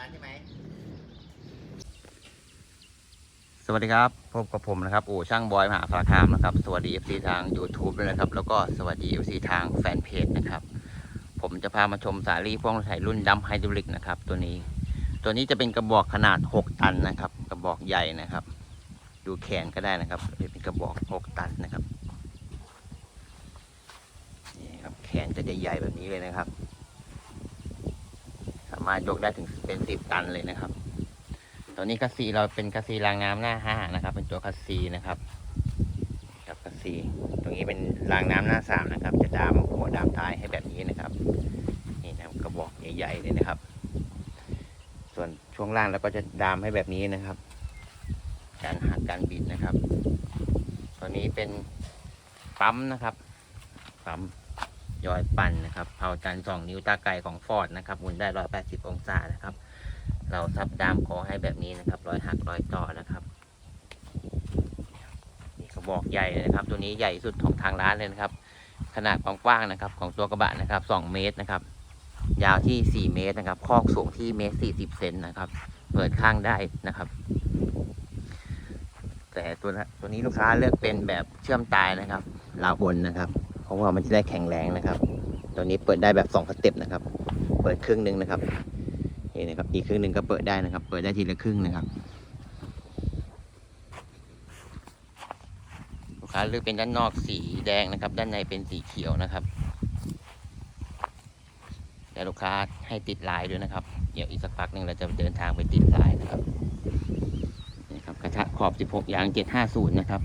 ร้านใช่ไหมสวัสดีครับพบกับผมนะครับโอ้ช่างบอยมหาสารคามนะครับ สวัสดี FC ทาง YouTube ด้วยนะครับ แล้วก็สวัสดี FC ทางแฟนเพจนะครับ ผมจะพามาชมสาลีพ่วงรถไถรุ่นดัมไฮดรอลิกนะครับ ตัวนี้ ตัวนี้จะเป็นกระบอกขนาด 6 ตันนะครับ กระบอกใหญ่นะครับ ดูแขนก็ได้นะครับเป็นกระบอก 6 ตันนะครับนี่ครับ แขนจะใหญ่ๆแบบนี้เลยนะครับามารถยกได้ถึงเป็น10ตันเลยนะครับ ตัวนี้คัสซีเราเป็นคัสซีรางน้ำหน้าห้านะครับ เป็นตัวคัสซีนะครับกับคัสซีตรงนี้เป็นรางน้ำหน้าสามนะครับ จะดามหัวดามท้ายให้แบบนี้นะครับนี่นะกระบอกใหญ่ๆเลยนะครับ ส่วนช่วงล่างเราก็จะดามให้แบบนี้นะครับ การหักการบิดนะครับ ตัวนี้เป็นปั๊มนะครับปั๊ม ยอยปั่นนะครับเผาจันสองนิ้วตาไก่ของฟอร์ดนะครับหมุนได้ร้อยแปดสิบองศานะครับ เราซับดามขอให้แบบนี้นะครับรอยหักรอยต่อนะครับนี่กระบอกใหญ่เลยนะครับ ตัวนี้ใหญ่สุดของทางร้านเลยนะครับ ขนาดความกว้างนะครับ ของตัวกระบะนะครับสองเมตรนะครับ ยาวที่สี่เมตรนะครับ คอกสูงที่เมตรสี่สิบเซนนะครับ เปิดข้างได้นะครับแต่ตัวตัวนี้ลูกค้าเลือกเป็นแบบเชื่อมตายนะครับราวบนนะครับ ราะว่ามันจะได้แข็งแรงนะครับ ตัวนี้เปิดได้แบบสองสเต็ปนะครับ เปิดครึ่งหนึ่งนะครับนี่นะครับ อีกครึ่งหนึ่งก็เปิดได้นะครับ เปิดได้ทีละครึ่งนะครับ ลูกค้าเลือกเป็นด้านนอกสีแดงนะครับ ด้านในเป็นสีเขียวนะครับแต่ลูกค้าให้ติดลายด้วยนะครับ เดี๋ยวอีกสักพักหนึ่งเราจะเดินทางไปติดลายนะครับนี่ครับกระทะขอบ 16 ยาง 750 นะครับ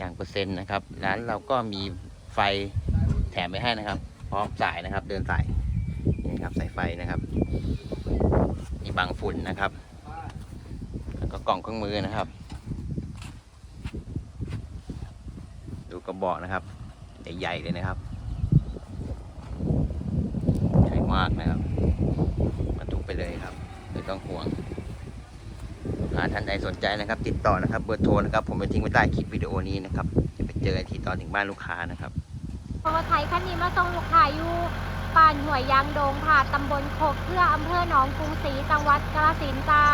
ยางเปอร์เซ็นต์นะครับ ร้านเราก็มี ไฟแถมไปให้นะครับ พร้อมสายนะครับ เดินสายนี่ครับสายไฟนะครับมีบังฝุ่นนะครับแล้วก็กล่องเครื่องมือนะครับ ดูกระบอกนะครับใหญ่ๆเลยนะครับใหญ่มากนะครับบรรทุกไปเลยครับไม่ต้องห่วงหาท่านใดสนใจนะครับ ติดต่อนะครับเบอร์โทรนะครับ ผมไปทิ้งไว้ใต้คลิปวิดีโอนี้นะครับจะไปเจอกันทีตอนถึงบ้านลูกค้านะครับ พอไทยคันนี้มาส่งลูกค้าอยู่ป่านหัวยยางโดงค่ะตำบลโคกเพื่ออำเภอหนองกรุงศรีจังหวัดกาฬสินธุ์จ้า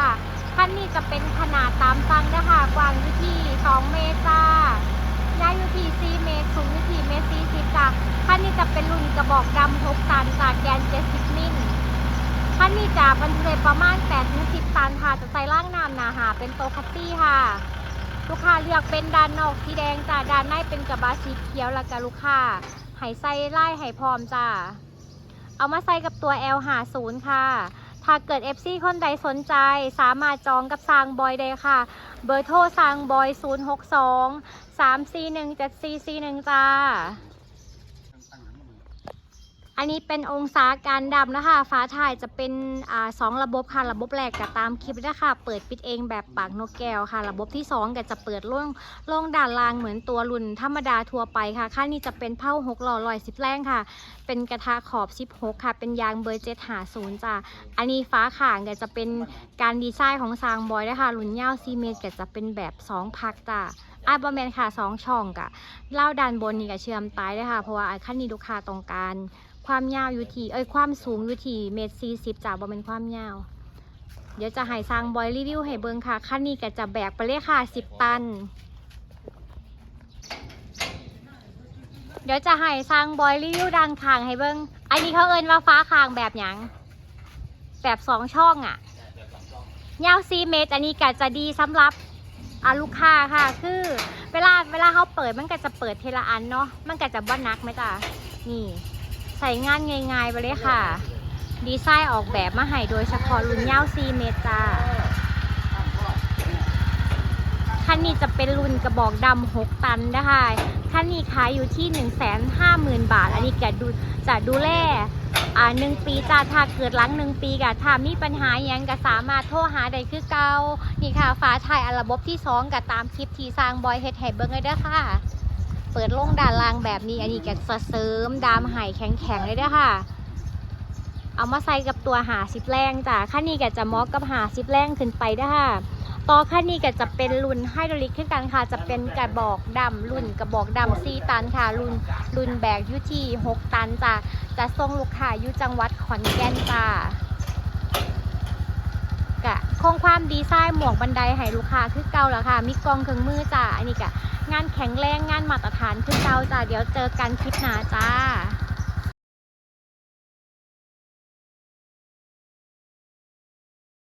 คันนี้จะเป็นขนาดตามสั่งนะคะกว้างอยู่ที่ 2 เมตรจ้ายาวอยู่ที่4เมตร สูงอยู่ที่เมตร40จ้าคันนี้จะเป็นรุ่นกระบอกดำ6ตันจากแกน 70 มิลคันนี้จะบรรทุกประมาณ8-10ตันค่ะจะใส่ล่างน้ำหนาหาเป็นโตคัตตี้ค่ะ ลูกค้าเลือกเป็นด้านนอกสีแดงจ้าด้านในเป็นกระบะสีเขียวแล้วก็ลูกค้าไห้ไส่ไล่ไห้พร้อมจ้าเอามาใส่กับตัว L50 ค่ะ ถ้าเกิด FC คนใดสนใจสามารถจองกับซางบอยได้ค่ะ เบอร์โทรซางบอย 062 341 7441 จ้า อันนี้เป็นองศาการดำนะคะฟ้าถ่ายจะเป็นอสองระบบค่ะ ระบบแรกก็ตามคลิปนะคะ เปิดปิดเองแบบปากนกแก้วค่ะ ระบบที่2ก็จะเปิดล่งล่งด่านล่างเหมือนตัวรุ่นธรรมดาทั่วไปค่ะค่านี้จะเป็นเผา6ล้อลอย10แรงค่ะ เป็นกระทะขอบ16ค่ะ เป็นยางเบอร์เจ็ดหาศูนย์จ้ะอันนี้ฟ้าข่างก็จะเป็นการดีไซน์ของซางบอยนะคะรุ่นเงาซีเมนตรก็จะเป็นแบบ2พักจ้ะอาบอแมนค่ะ2ช่องกะเล่าด้านบนนี่ก็เชื่อมตายเลยค่ะ เพราะว่าขั้นนี้ลูกค้าต้องการ ความยาวอยู่ที่เอ้ยความสูงอยู่ที่เมตรสี่สิบจ้ะบ่เป็นความยาว เดี๋ยวจะให้สร้างบอยรีวิวให้เบิงค่ะคันนี้ก็จะแบกไปเลยค่ะสิบตัน เดี๋ยวจะให้สร้างบอยรีวิวดังคางให้เบิงอันนี้เขาเอินว่าฟ้าคางแบบหยังแบบสองช่องอะ่ะยาวสี่เมตรอันนี้ก็จะดีสำหรับอาลูกค้าค่ะ คือเวลาเวลาเขาเปิดมันก็จะเปิดเทละอันเนาะมันก็จะบ้านักไหมจ้ะนี่ ใส่งานง่ายๆไปเลยค่ะ ดีไซน์ออกแบบมาให้โดยเฉพาะรุ่นยาว4เมตรจ้าคันนี้จะเป็นรุ่นกระบอกดำ6ตันนะคะคันนี้ขายอยู่ที่ 150,000 บาท อันนี้แกดูจะดูแลอ่าหนึ่งปีจ้าถ้าเกิดหลังหนึ่งปีกะถ้ามีปัญหาหยังก็สามารถโทรหาได้คือเกานี่ค่ะฟ้าถ่ายอันระบบที่2กับตามคลิปที่สร้างบอยเฮ็ดให้เบิ่งเลยเด้อค่ะ เปิดโล่งด่านล่างแบบนี้ อันนี้ก็จะเสริมดามไห่แข็งๆเลยด้ค่ะ เอามาใส่กับตัวหาสิบแรงจ้ะขั้นนี้ก็จะมอกับหาสิบแรงขึ้นไปด้ค่ะต่อขั้นนี้ก็จะเป็นรุ่นไฮดรอลิกขึ้นกันค่ะ จะเป็นกระบอกดำรุ่นกระบอกดำ4ตันค่ะ รุ่นรุ่นแบกยุที่6ตันจ้ะจะส่งลูกค้าอยู่จังหวัดขอนแก่นจ้ะ งความดีไซน์หมวกบันไดให้ลูกค้าคือเก่าแล้วค่ะ มีกองเครื่องมือจ้าอันนี้ก็งานแข็งแรงงานมาตรฐานคือเก่าจ้าเดี๋ยวเจอกันคลิปหน้าจ้า